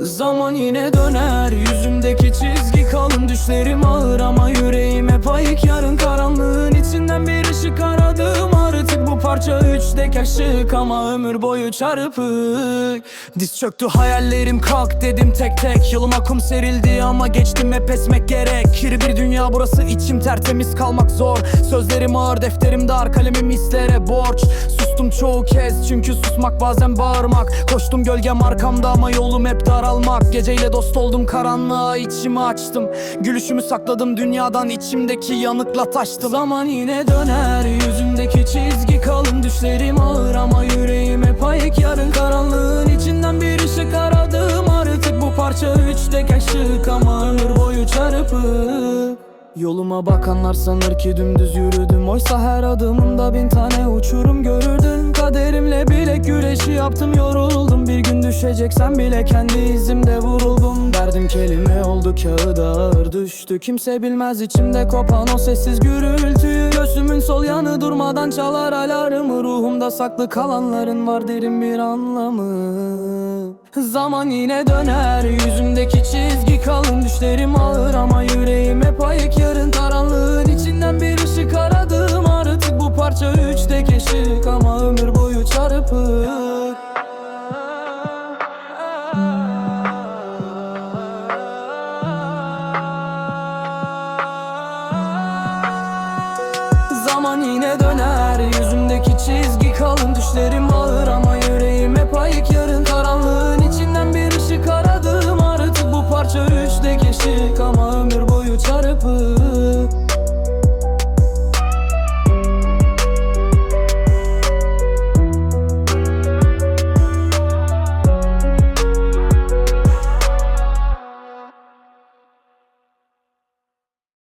Zaman yine döner Yüzümdeki çizgi kalın. Düşlerim ağır ama yüreğim hep ayık. Yarın karanlığın içinden bir ışık aradım Artık bu parça üçte kaşık Ama ömür boyu çarpık. Diz çöktü hayallerim kalk dedim tek tek. Yoluma kum serildi ama geçtim hep esmek gerek. Kiri bir dünya burası içim tertemiz kalmak zor. Sözlerim ağır defterim dar kalemim mislere borç. Sustum çoğu kez çünkü susmak bazen bağırmak. Koştum gölgem arkamda ama yolum hep daralmak. Geceyle dost oldum karanlığa içimi açtım. Gülüşümü sakladım dünyadan içimdeki yanıkla taştım. Zaman yine döner yüzümdeki çizgi kalın Düşlerim ağır ama yüreğim hep ayık. Yarın karanlığın içinden bir ışık aradım Artık bu parça üçte kaşık ama ömür boyu çarpık. Yoluma bakanlar sanır ki dümdüz yürüdüm. Oysa her adımımda bin tane uçurum görürdün Kaderimle bilek güreşi yaptım yoruldum. Bir gün düşeceksem bile kendi izimde vuruldum. Derdim kelime oldu kağıda ağır düştü. Kimse bilmez içimde kopan o sessiz gürültüyü. Göğsümün sol yanı durmadan çalar alarmı Ruhumda saklı kalanların var derin bir anlamı. Zaman yine döner yüzümdeki çizgi kalın. Düşlerim ağır ama yüreğim hep ayık. Yarın karanlığın içinden bir ışık aradım Artık bu parça üçte keşik ama ömür boyu çarpık. Zaman yine döner Yüzümdeki Düşlerim